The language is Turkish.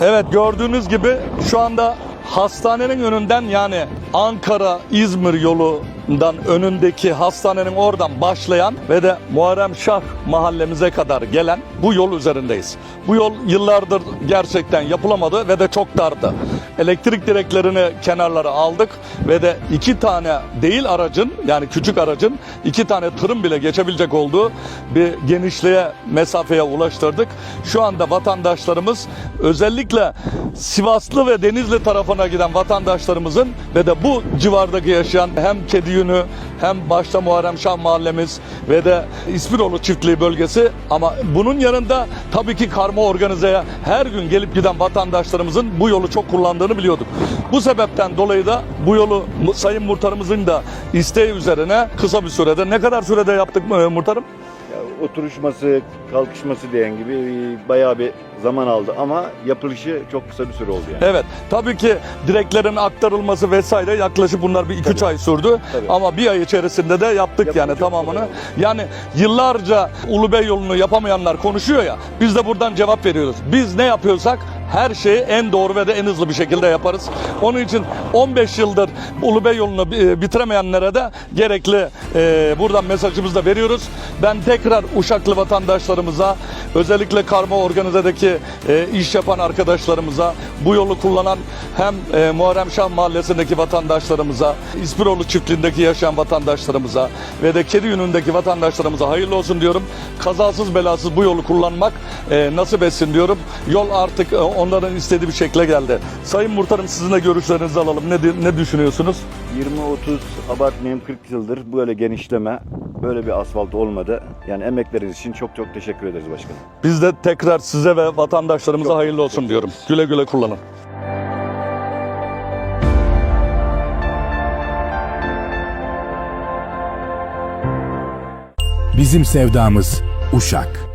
Evet gördüğünüz gibi şu anda hastanenin önünden yani Ankara İzmir yolundan önündeki hastanenin oradan başlayan ve de Muharrem Şah mahallemize kadar gelen bu yol üzerindeyiz. Bu yol yıllardır gerçekten yapılamadı ve de çok dardı. Elektrik direklerini kenarlara aldık ve de iki tane değil aracın yani küçük aracın iki tane tırın bile geçebilecek olduğu bir genişliğe mesafeye ulaştırdık. Şu anda vatandaşlarımız özellikle Sivaslı ve Denizli tarafına giden vatandaşlarımızın ve de bu civardaki yaşayan hem Kediyünü hem başta Muharrem Şah mahallemiz ve de İspiroğlu çiftliği bölgesi ama bunun yanında tabii ki karma organizeye her gün gelip giden vatandaşlarımızın bu yolu çok kullandığını biliyorduk. Bu sebepten dolayı da bu yolu Sayın Muhtarımızın da isteği üzerine kısa bir sürede ne kadar sürede yaptık mı Muhtarım? Oturuşması, kalkışması diyen gibi bayağı bir zaman aldı ama yapılışı çok kısa bir süre oldu yani. Evet. Tabii ki direklerin aktarılması vesaire yaklaşık bunlar bir iki üç Tabii. ay sürdü. Tabii. Ama bir ay içerisinde de yaptık Yapıldı, yani tamamını. oldu. Yani yıllarca Ulubey yolunu yapamayanlar konuşuyor ya. Biz de buradan cevap veriyoruz. Biz ne yapıyorsak her şeyi en doğru ve de en hızlı bir şekilde yaparız. Onun için 15 yıldır Ulubey yolunu bitiremeyenlere de gerekli e, buradan mesajımızı da veriyoruz. Ben tekrar Uşaklı vatandaşlarımıza özellikle karma organizedeki e, iş yapan arkadaşlarımıza bu yolu kullanan hem e, Muharrem Şah mahallesindeki vatandaşlarımıza, İspiroğlu çiftliğindeki yaşayan vatandaşlarımıza ve de Kediyünü'ndeki vatandaşlarımıza hayırlı olsun diyorum. Kazasız belasız bu yolu kullanmak e, nasip etsin diyorum. Yol artık e, onların istediği bir şekle geldi. Sayın Muhtarım sizin de görüşlerinizi alalım. Ne, ne düşünüyorsunuz? 20-30 abartmayayım 40 yıldır böyle genişleme, böyle bir asfalt olmadı. Yani emekleriniz için çok çok teşekkür ederiz başkanım. Biz de tekrar size ve vatandaşlarımıza Çok hayırlı olsun diyorum. Güle güle kullanın. Bizim sevdamız Uşak.